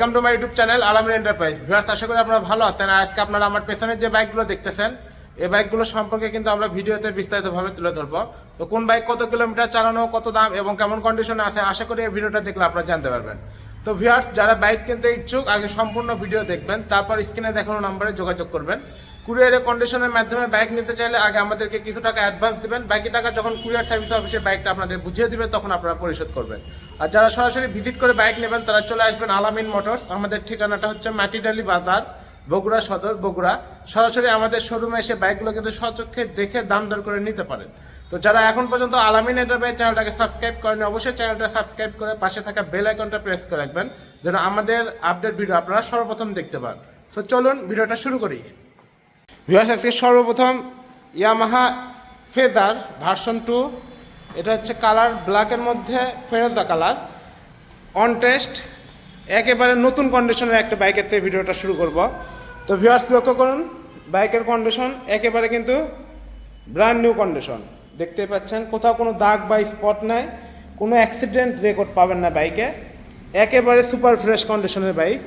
Welcome to my YouTube channel Alamin enterprise viewers আশা করি আপনারা ভালো আছেন। আর আজকে আপনারা আমার পেছনের যে বাইকগুলো দেখতেছেন, এই বাইকগুলো সম্পর্কে কিন্তু আমরা ভিডিওতে বিস্তারিতভাবে তুলে ধরবো। তো কোন বাইক কত কিলোমিটার চালানো, কত দাম এবং কেমন কন্ডিশনে আছে, আশা করি এই ভিডিওটা দেখলে আপনারা জানতে পারবেন। তো ভিউয়ার্স যারা বাইক কিনতে ইচ্ছুক, আগে সম্পূর্ণ ভিডিও দেখবেন, তারপর স্ক্রিনে দেখানো নাম্বারে যোগাযোগ করবেন। কুরিয়ারের কন্ডিশনের মাধ্যমে বাইক নিতে চাইলে আগে আমাদেরকে কিছু টাকা অ্যাডভান্স দিবেন। বাকি টাকা যখন কুরিয়ার সার্ভিস অফিসে বাইকটা আপনাদের বুঝিয়ে দিবে, তখন আপনারা পরিশোধ করবেন। আর যারা সরাসরি ভিজিট করে বাইক নেবেন, তারা চলে আসবেন আলামিন মোটরস। আমাদের ঠিকানাটা হচ্ছে মাটিডালি বাজার, বগুড়া সদর, বগুড়া। সরাসরি আমাদের শোরুমে এসে বাইকগুলো কিন্তু সচক্ষে দেখে দাম দর করে নিতে পারেন। তো যারা এখন পর্যন্ত আলামিন এন্টারপ্রাইজ চ্যানেলটাকে সাবস্ক্রাইব করেন অবশ্যই চ্যানেলটা সাবস্ক্রাইব করে পাশে থাকা বেল আইকনটা প্রেস করে রাখবেন, যেন আমাদের আপডেট ভিডিও আপনারা সর্বপ্রথম দেখতে পান। তো চলুন ভিডিওটা শুরু করি। ভিউয়ার্স আজকে সর্বপ্রথম ইয়ামাহা ফেজার ভার্সন টু এটা হচ্ছে কালার ব্ল্যাকের মধ্যে ফেরোজা কালার অন টেস্ট একেবারে নতুন কন্ডিশনের একটা বাইকের থেকে ভিডিওটা শুরু করব। তো ভিউয়ার্স লক্ষ্য করুন বাইকের কন্ডিশন একেবারে কিন্তু ব্র্যান্ড নিউ কন্ডিশন দেখতে পাচ্ছেন, কোথাও কোনো দাগ বা স্পট নাই, কোনো অ্যাক্সিডেন্ট রেকর্ড পাবেন না বাইকে একেবারে সুপার ফ্রেশ কন্ডিশনের বাইক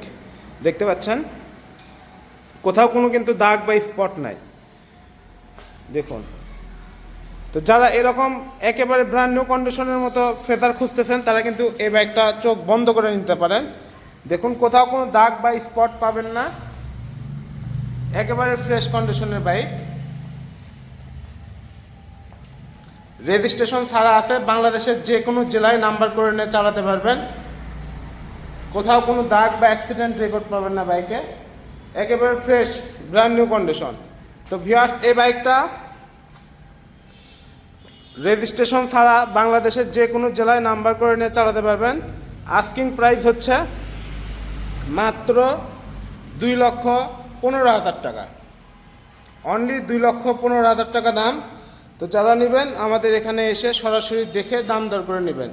দেখতে পাচ্ছেন কোথাও কোনো কিন্তু দাগ বা স্পট নাই। দেখুন। তো যারা এরকম একেবারে ব্র্যান্ড নিউ কন্ডিশনের মতো ফেদার খুঁজতেছেন, তারা কিন্তু এই বাইকটা চোখ বন্ধ করে নিতে পারেন। দেখুন, কোথাও কোনো দাগ বা স্পট পাবেন না। একেবারে ফ্রেশ কন্ডিশনের বাইক রেজিস্ট্রেশন ছাড়া আছে, বাংলাদেশের যে কোনো জেলায় নাম্বার করে নিয়ে চালাতে পারবেন। কোথাও কোনো দাগ বা অ্যাক্সিডেন্ট রেকর্ড পাবেন না বাইকে একেবারে ফ্রেশ ব্র্যান্ড নিউ কন্ডিশন তো ভিউয়ার্স এই বাইকটা রেজিস্ট্রেশন ছাড়া বাংলাদেশের যে কোনো জেলায় নাম্বার করে নিয়ে চালাতে পারবেন। আস্কিং প্রাইস হচ্ছে মাত্র দুই লক্ষ পনেরো হাজার টাকা। অনলি দুই লক্ষ পনেরো হাজার টাকা দাম। তো যারা নেবেন, আমাদের এখানে এসে সরাসরি দেখে দাম দর করে নেবেন।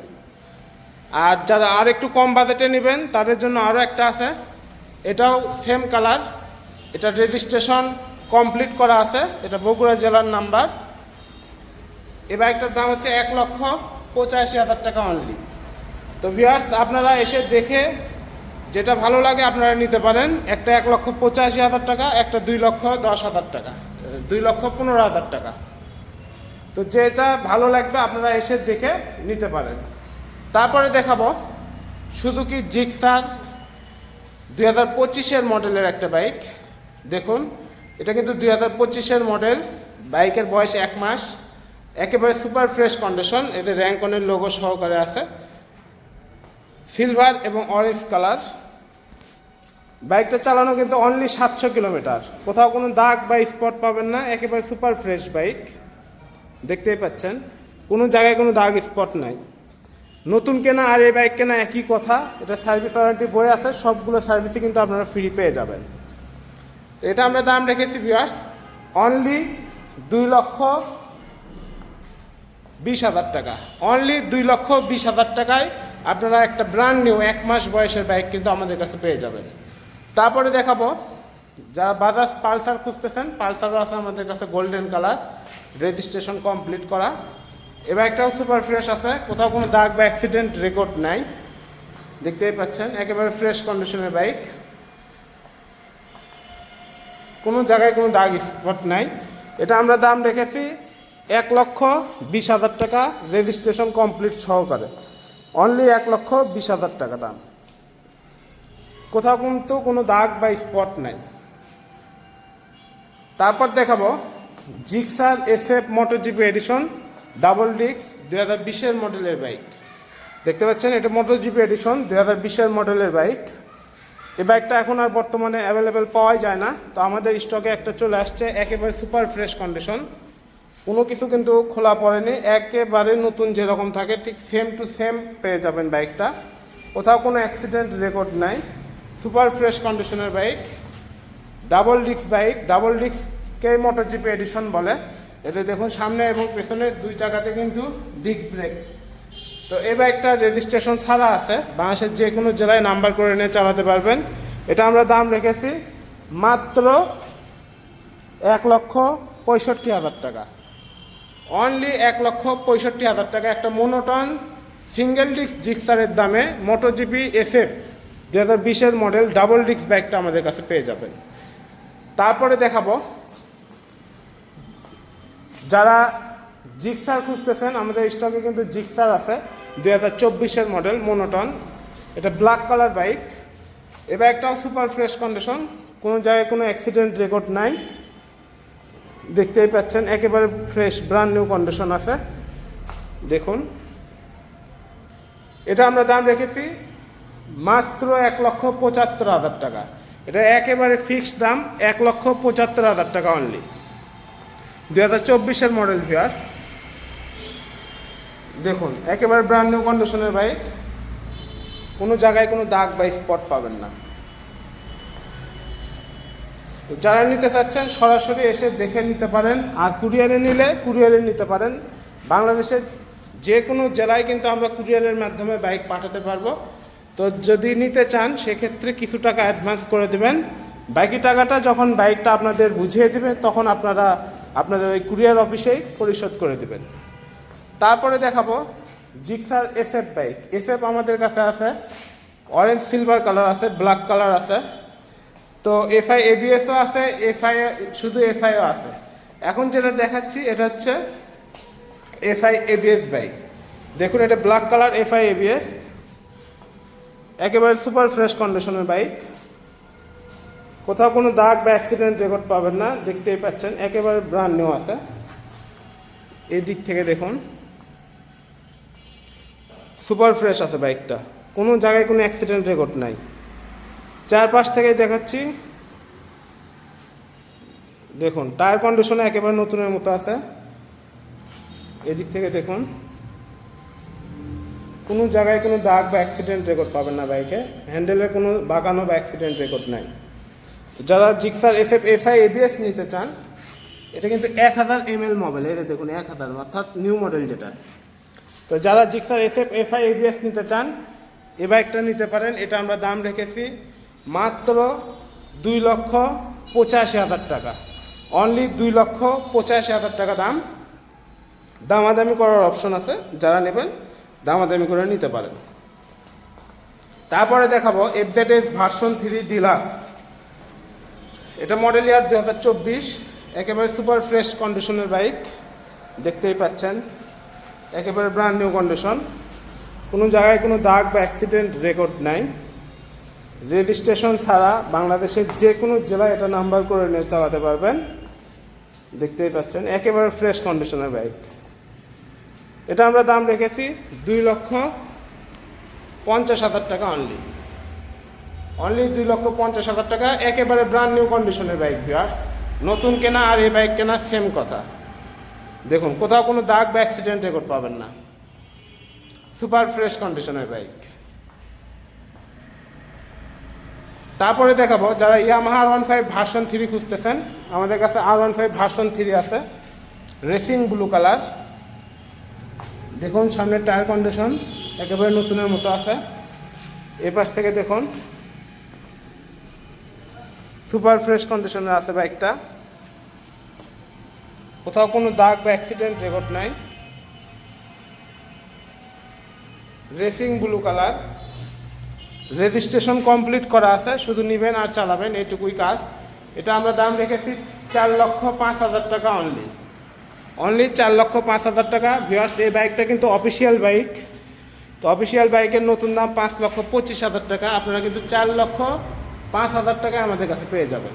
আর যারা আর একটু কম বাজেটে নেবেন, তাদের জন্য আরও একটা আছে। এটাও সেম কালার এটা রেজিস্ট্রেশন কমপ্লিট করা আছে, এটা বগুড়া জেলার নাম্বার এই বাইকটার দাম হচ্ছে এক লক্ষ পঁচাশি হাজার টাকা অনলি তো ভিউয়ার্স আপনারা এসে দেখে যেটা ভালো লাগে আপনারা নিতে পারেন। একটা এক লক্ষ পঁচাশি হাজার টাকা, একটা দুই লক্ষ দশ হাজার টাকা, দুই লক্ষ পনেরো হাজার টাকা। তো যেটা ভালো লাগবে আপনারা এসে দেখে নিতে পারেন। তারপরে দেখাবো, শুধু সুজুকি জিক্সার দুই হাজার পঁচিশের মডেলের একটা বাইক। দেখুন, এটা কিন্তু দুই হাজার পঁচিশের মডেল। বাইকের বয়স এক মাস। একেবারে সুপার ফ্রেশ কন্ডিশন। এতে র্যাঙ্কনের লোগো সহকারে আছে। সিলভার এবং অরেঞ্জ কালার। বাইকটা চালানো কিন্তু অনলি সাতশো কিলোমিটার। কোথাও কোনো দাগ বা স্পট পাবেন না। একেবারে সুপার ফ্রেশ বাইক। দেখতেই পাচ্ছেন। কোনো জায়গায় কোনো দাগ স্পট নাই। নতুন কেনা আর এই বাইক কেনা একই কথা, এটা সার্ভিস ওয়ারেন্টি বই আছে, সবগুলো সার্ভিসই কিন্তু আপনারা ফ্রি পেয়ে যাবেন। তো এটা আমরা দাম রেখেছি বিয়ার্স অনলি দুই লক্ষ বিশ হাজার টাকা। অনলি দুই লক্ষ বিশ হাজার টাকায় আপনারা একটা ব্র্যান্ড নিউ এক মাস বয়সের বাইক কিন্তু আমাদের কাছে পেয়ে যাবেন। তারপরে দেখাবো, যারা বাজাজ পালসার খুঁজতেছেন পালসারও আছে আমাদের কাছে গোল্ডেন কালার রেজিস্ট্রেশন কমপ্লিট করা। এ বাইকটাও সুপার ফ্রেশ আছে। কোথাও কোনো দাগ বা অ্যাক্সিডেন্ট রেকর্ড নাই। দেখতেই পাচ্ছেন, একেবারে ফ্রেশ কন্ডিশনের বাইক কোনো জায়গায় কোনো দাগ স্পট নাই। এটা আমরা দাম রেখেছি এক লক্ষ বিশ হাজার টাকা রেজিস্ট্রেশন কমপ্লিট সহকারে। অনলি এক লক্ষ বিশ হাজার টাকা দাম। কোথাও কিন্তু কোনো দাগ বা স্পট নাই। তারপর দেখাবো Gixxer S F motor GP edition double ডিক্স দু হাজার বিশের মডেলের বাইক। দেখতে পাচ্ছেন, এটা মোটর জিপি এডিশন দু হাজার বিশের মডেলের বাইক। এই বাইকটা এখন আর বর্তমানে অ্যাভেলেবেল পাওয়াই যায় না। তো আমাদের স্টকে একটা চলে আসছে, একেবারে সুপার ফ্রেশ কন্ডিশন কোনো কিছু কিন্তু খোলা পড়েনি, একেবারে নতুন যেরকম থাকে, ঠিক সেম টু সেম পেয়ে যাবেন বাইকটা। কোথাও কোনো অ্যাক্সিডেন্ট রেকর্ড নাই। সুপার ফ্রেশ কন্ডিশনের bike. Double disc bike, double ডিস্ককে motor GP edition বলে। এতে দেখুন, সামনে এবং পেছনে দুই চাকাতে কিন্তু ডিস্ক ব্রেক তো এই বাইকটা রেজিস্ট্রেশন ছাড়া আছে। বাংলাদেশের যে কোনো জেলায় নাম্বার করে নিয়ে চালাতে পারবেন। এটা আমরা দাম রেখেছি মাত্র এক লক্ষ পঁয়ষট্টি হাজার টাকা। অনলি এক লক্ষ পঁয়ষট্টি হাজার টাকা। একটা মোনোটন সিঙ্গেল ডিস্ক জিক্সারের দামে মোটো জিপি এসএফ দু হাজার বিশের মডেল ডাবল ডিস্ক বাইকটা আমাদের কাছে পেয়ে যাবেন। তারপরে দেখাবো যারা জিক্সার খুঁজতেছেন, আমাদের স্টকে কিন্তু জিক্সার আছে, দুই হাজার চব্বিশের মডেল মোনোটন এটা ব্ল্যাক কালার বাইক এই বাইকটাও সুপার ফ্রেশ কন্ডিশন কোনো জায়গায় কোনো অ্যাক্সিডেন্ট রেকর্ড নাই। দেখতেই পাচ্ছেন, একেবারে ফ্রেশ ব্র্যান্ড নিউ কন্ডিশন আছে। দেখুন। এটা আমরা দাম রেখেছি মাত্র এক লক্ষ পঁচাত্তর হাজার টাকা। এটা একেবারে ফিক্সড দাম, এক লক্ষ পঁচাত্তর হাজার টাকা অনলি দুই হাজার চব্বিশের মডেল ভিয়াস দেখুন, একেবারে ব্র্যান্ড নিউ কন্ডিশনের বাইক। কোনো জায়গায় কোনো দাগ বা স্পট পাবেন না। তো যারা নিতে চাচ্ছেন, সরাসরি এসে দেখে নিতে পারেন। আর কুরিয়ারে নিলে কুরিয়ারে নিতে পারেন। বাংলাদেশের যে কোনো জেলায় কিন্তু আমরা কুরিয়ারের মাধ্যমে বাইক পাঠাতে পারব। তো যদি নিতে চান, সেক্ষেত্রে কিছু টাকা অ্যাডভান্স করে দেবেন। বাকি টাকাটা যখন বাইকটা আপনাদের বুঝিয়ে দেবে, তখন আপনারা আপনাদের ওই কুরিয়ার অফিসেই পরিশোধ করে দেবেন। তারপরে দেখাবো জিক্সার এসএফ বাইক। এসএফ আমাদের কাছে আছে, অরেঞ্জ সিলভার কালার আছে, ব্ল্যাক কালার আছে। তো এফআই এবিএসও আছে, এফআই শুধু এফআইও আছে। এখন যেটা দেখাচ্ছি, এটা হচ্ছে এফআই এবিএস বাইক। দেখুন, এটা ব্ল্যাক কালার এফআই এবিএস। একেবারে সুপার ফ্রেশ কন্ডিশনের বাইক। কোথাও কোনো দাগ বা অ্যাক্সিডেন্ট রেকর্ড পাবেন না, দেখতেই পাচ্ছেন, একেবারে ব্র্যান্ড নিউ আছে। এই দিক থেকে দেখুন। সুপার ফ্রেশ আছে বাইকটা। কোনো জায়গায় কোনো অ্যাক্সিডেন্ট রেকর্ড নাই। চারপাশ থেকে দেখাচ্ছি। দেখুন টায়ার কন্ডিশনে একেবারে নতুনের মতো আছে। এদিক থেকে দেখুন। কোনো জায়গায় কোনো দাগ বা অ্যাক্সিডেন্ট রেকর্ড পাবেন না বাইকে। হ্যান্ডেলের কোনো বাঁকানো বা অ্যাক্সিডেন্ট রেকর্ড নাই। যারা Gixxer S F F I ABS নিতে চান, এটা কিন্তু এক হাজার এম এল মোবাইল এটা দেখুন, এক হাজার, অর্থাৎ নিউ মডেল যেটা। তো যারা Gixxer S F F I ABS নিতে চান, এ বাইকটা নিতে পারেন। এটা আমরা দাম রেখেছি মাত্র দুই লক্ষ পঁচাশি হাজার টাকা। অনলি দুই লক্ষ পঁচাশি হাজার টাকা দাম। দামাদামি করার অপশন আছে, যারা নেবেন, দামাদামি করে নিতে পারেন। তারপরে দেখাবো FZ S version three deluxe এটা মডেল ইয়ার দু হাজার চব্বিশ, একেবারে সুপার ফ্রেশ কন্ডিশনের বাইক দেখতেই পাচ্ছেন। একেবারে ব্র্যান্ড নিউ কন্ডিশন কোনো জায়গায় কোনো দাগ বা অ্যাক্সিডেন্ট রেকর্ড নাই। রেজিস্ট্রেশন ছাড়া বাংলাদেশের যে কোনো জেলায় এটা নাম্বার করে নিয়ে চালাতে পারবেন। দেখতেই পাচ্ছেন, একেবারে ফ্রেশ কন্ডিশনের বাইক এটা আমরা দাম রেখেছি দুই লক্ষ পঞ্চাশ হাজার টাকা অনলি অনলি দুই লক্ষ পঞ্চাশ হাজার টাকা, একেবারে ব্র্যান্ড নিউ কন্ডিশনের বাইক ভিউয়ার্স নতুন কেনা আর এই বাইক কেনা সেম কথা। দেখুন, কোথাও কোনো দাগ বা অ্যাক্সিডেন্ট রেকর্ড পাবেন না। সুপার ফ্রেশ কন্ডিশনের বাইক তারপরে দেখাবো, যারা Yamaha R one five version three খুঁজতেছেন, আমাদের কাছে R one five version three আছে। রেসিং ব্লু কালার দেখুন, সামনের টায়ার কন্ডিশন একেবারে নতুনের মতো আছে। এ পাশ থেকে দেখুন সুপার ফ্রেশ কন্ডিশনে আছে বাইকটা। কোথাও কোনো দাগ বা অ্যাক্সিডেন্ট রেকর্ড নাই। Racing blue colour registration complete করা আছে, শুধু নেবেন আর চালাবেন, এইটুকুই কাজ। এটা আমরা দাম রেখেছি চার লক্ষ পাঁচ হাজার টাকা অনলি অনলি চার লক্ষ পাঁচ হাজার টাকা। ভিওয়ার্স এই বাইকটা কিন্তু অফিসিয়াল বাইক তো অফিসিয়াল বাইকের নতুন দাম পাঁচ লক্ষ পঁচিশ হাজার টাকা। আপনারা কিন্তু চার লক্ষ পাঁচ হাজার টাকায় আমাদের কাছে পেয়ে যাবেন।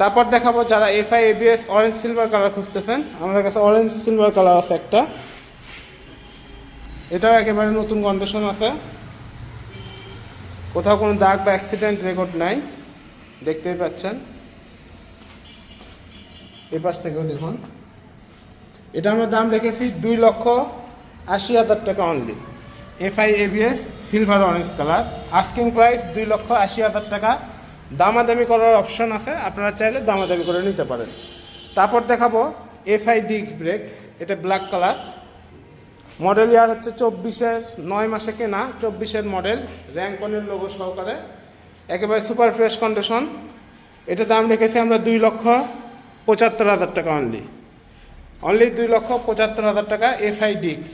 তারপর দেখাবো যারা FI ABS orange silver colour খুঁজতেছেন, আমাদের কাছে অরেঞ্জ সিলভার কালার আছে একটা। এটাও একেবারে নতুন কন্ডিশন আছে। কোথাও কোনো দাগ বা অ্যাক্সিডেন্ট রেকর্ড নাই, দেখতেই পাচ্ছেন। এ পাশ থেকেও দেখুন। এটা আমরা দাম রেখেছি দুই লক্ষ আশি হাজার টাকা only FI ABS silver orange colour asking price দুই লক্ষ আশি হাজার টাকা। দামাদামি করার অপশন আছে, আপনারা চাইলে দামাদামি করে নিতে পারেন। তারপর দেখাবো এফআই ডিস্ক ব্রেক এটা ব্ল্যাক কালার মডেল ইয়ার হচ্ছে চব্বিশের, নয় মাসে কেনা, চব্বিশের মডেল র্যাঙ্কনের লোগো সহকারে। একেবারে সুপার ফ্রেশ কন্ডিশন এটা দাম রেখেছি আমরা দুই লক্ষ পঁচাত্তর হাজার টাকা অনলি অনলি দুই লক্ষ পঁচাত্তর হাজার টাকা এফআই ডিক্স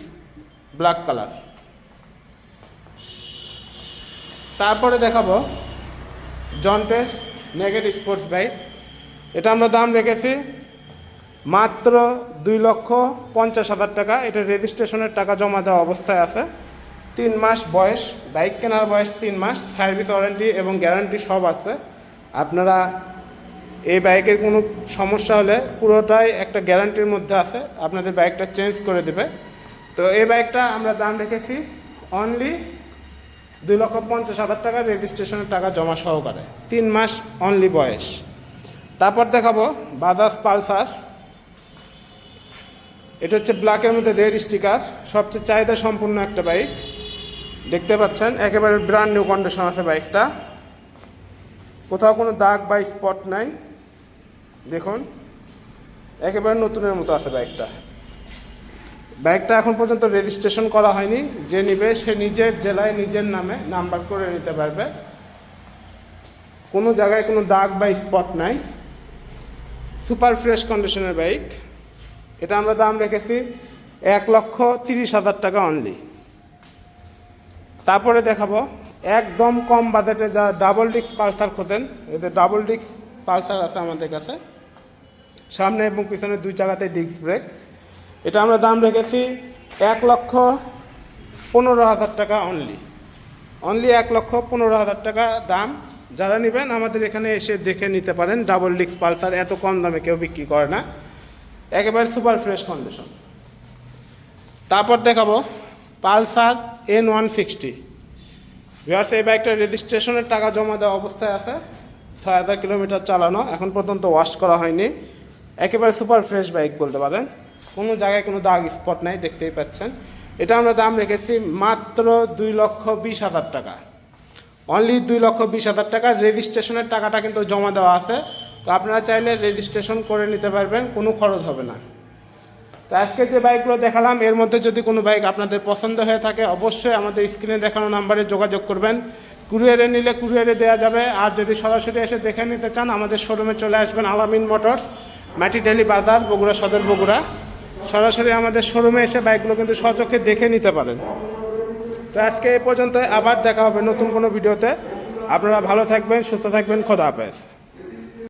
ব্ল্যাক কালার তারপরে দেখাবো জন্টেস নেগেট স্পোর্টস বাইক এটা আমরা দাম রেখেছি মাত্র দুই লক্ষ পঞ্চাশ হাজার টাকা। এটা রেজিস্ট্রেশনের টাকা জমা দেওয়া অবস্থায় আছে। তিন মাস বয়স বাইক কেনার বয়স তিন মাস সার্ভিস ওয়ারেন্টি এবং গ্যারান্টি সব আছে। আপনারা এই বাইকের কোনো সমস্যা হলে পুরোটাই একটা গ্যারান্টির মধ্যে আছে। আপনাদের বাইকটা চেঞ্জ করে দেবে। তো এই বাইকটা আমরা দাম রেখেছি অনলি দুই লক্ষ পঞ্চাশ হাজার টাকা রেজিস্ট্রেশনের টাকা জমা সহকারে। তিন মাস অনলি বয়স। তারপর দেখাবো বাজাজ পালসার। এটা হচ্ছে ব্ল্যাকের মধ্যে রেড স্টিকার। সবচেয়ে চাহিদা সম্পূর্ণ একটা বাইক। দেখতে পাচ্ছেন, একেবারে ব্র্যান্ড নিউ কন্ডিশন আছে বাইকটা। কোথাও কোনো দাগ বা স্পট নাই। দেখুন, একেবারে নতুনের মতো আছে বাইকটা। বাইকটা এখন পর্যন্ত রেজিস্ট্রেশন করা হয়নি। যে নিবে, সে নিজের জেলায় নিজের নামে নাম্বার করে নিতে পারবে। কোনো জায়গায় কোনো দাগ বা স্পট নাই। সুপার ফ্রেশ কন্ডিশনের বাইক এটা আমরা দাম রেখেছি এক লক্ষ তিরিশ হাজার টাকা অনলি তারপরে দেখাবো, একদম কম বাজেটে যা ডাবল ডিক্স পালসার খোঁজেন এতে ডাবল ডিক্স পালসার আছে আমাদের কাছে। সামনে এবং পিছনে দুই জায়গাতে ডিস্ক ব্রেক এটা আমরা দাম রেখেছি এক লক্ষ পনেরো হাজার টাকা অনলি অনলি এক লক্ষ পনেরো হাজার টাকা দাম। যারা নেবেন, আমাদের এখানে এসে দেখে নিতে পারেন। ডাবল ডিক্স পালসার এত কম দামে কেউ বিক্রি করে না। একেবারে সুপার ফ্রেশ কন্ডিশন তারপর দেখাবো Pulsar N one sixty viewers এই বাইকটার রেজিস্ট্রেশনের টাকা জমা দেওয়া অবস্থায় আছে। ছয় হাজার কিলোমিটার চালানো। এখন পর্যন্ত ওয়াশ করা হয়নি। একেবারে সুপার ফ্রেশ বাইক বলতে পারেন। কোনো জায়গায় কোনো দাগ স্পট নাই, দেখতেই পাচ্ছেন। এটা আমরা দাম রেখেছি মাত্র দুই লক্ষ বিশ হাজার টাকা। অনলি দুই লক্ষ বিশ হাজার টাকা। রেজিস্ট্রেশনের টাকাটা কিন্তু জমা দেওয়া আছে। তো আপনারা চাইলে রেজিস্ট্রেশন করে নিতে পারবেন, কোনো খরচ হবে না। তো আজকে যে বাইকগুলো দেখালাম, এর মধ্যে যদি কোনো বাইক আপনাদের পছন্দ হয়ে থাকে, অবশ্যই আমাদের স্ক্রিনে দেখানো নাম্বারে যোগাযোগ করবেন। কুরিয়ারে নিলে কুরিয়ারে দেওয়া যাবে। আর যদি সরাসরি এসে দেখে নিতে চান, আমাদের শোরুমে চলে আসবেন আলামিন মোটরস মাটিডালি বাজার, বগুড়া সদর, বগুড়া। সরাসরি আমাদের শোরুমে এসে বাইকগুলো কিন্তু সচক্ষে দেখে নিতে পারেন। তো আজকে এ পর্যন্ত আবার দেখা হবে নতুন কোনো ভিডিওতে। আপনারা ভালো থাকবেন, সুস্থ থাকবেন, খোদা হাফেজ।